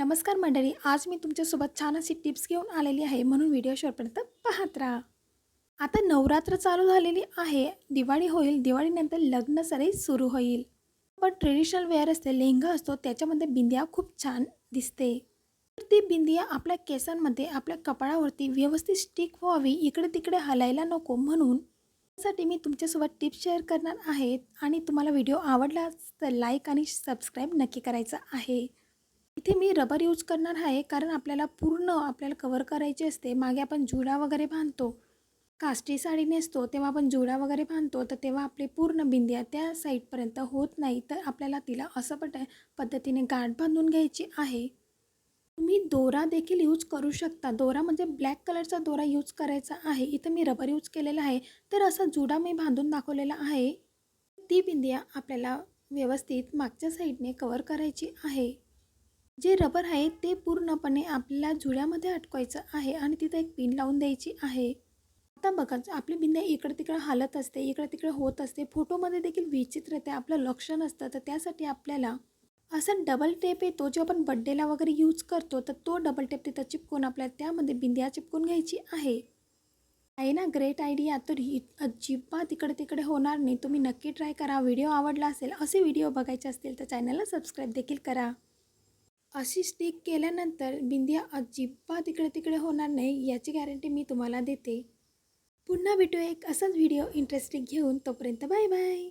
नमस्कार मंडळी आज मी तुमच्यासोबत छान अशी टिप्स घेऊन आलेली आहे म्हणून व्हिडिओ शेवटपर्यंत पाहत राहा. आता नवरात्र चालू झालेली आहे दिवाळी होईल दिवाळीनंतर लग्न सराई सुरू होईल. पण ट्रेडिशनल वेअर असते लेहंगा असतो त्याच्यामध्ये बिंदिया खूप छान दिसते. तर ती बिंदिया आपल्या केसांमध्ये आपल्या कपाळावरती व्यवस्थित स्टिक व्हावी इकडे तिकडे हलायला नको म्हणून त्यासाठी मी तुमच्यासोबत टिप्स शेअर करणार आहे. आणि तुम्हाला व्हिडिओ आवडलाच तर लाईक आणि सबस्क्राईब नक्की करायचं आहे. इथे मी रबर यूज करणार आहे कारण आपल्याला पूर्ण आपल्याला कवर करायची असते. मागे आपण जुडा वगैरे बांधतो. काष्टी साडी नेसतो तेव्हा आपण जुडा वगैरे बांधतो तर तेव्हा आपली पूर्ण बिंदिया त्या साईडपर्यंत होत नाही तर आपल्याला तिला असं पट पद्धतीने गाठ बांधून घ्यायची आहे. तुम्ही दोरा देखील यूज करू शकता. दोरा म्हणजे ब्लॅक कलरचा दोरा यूज करायचा आहे. इथं मी रबर यूज केलेला आहे. तर असा जुडा मी बांधून दाखवलेला आहे. ती बिंदिया आपल्याला व्यवस्थित मागच्या साईडने कवर करायची आहे. जे रबर आहे ते पूर्णपणे आपल्याला झुळ्यामध्ये अटकवायचं आहे आणि तिथं एक पिन लावून द्यायची आहे. आता बघा आपली बिंद्या इकडं तिकडं हालत असते इकडं तिकडं होत असते. फोटोमध्ये देखील विचित्र ते आपलं लक्ष नसतं तर त्यासाठी आपल्याला असं डबल टेप येतो जो आपण बड्डेला वगैरे यूज करतो तर तो डबल टेप तिथं चिपकून आपल्याला त्यामध्ये बिंद्या चिपकून घ्यायची आहे. आहे ना? ग्रेट आयडिया तर ही अजिबात इकडे तिकडे होणार नाही. तुम्ही नक्की ट्राय करा. व्हिडिओ आवडला असेल असे व्हिडिओ बघायचे असतील तर चॅनलला सबस्क्राईब देखील करा. अशी स्टिक केल्यानंतर बिंदिया अजिबात इकडे तिकडे होणार नाही याची गॅरंटी मी तुम्हाला देते. पुन्हा भेटूया एक असाच व्हिडिओ इंटरेस्टिंग घेऊन. तोपर्यंत बाय बाय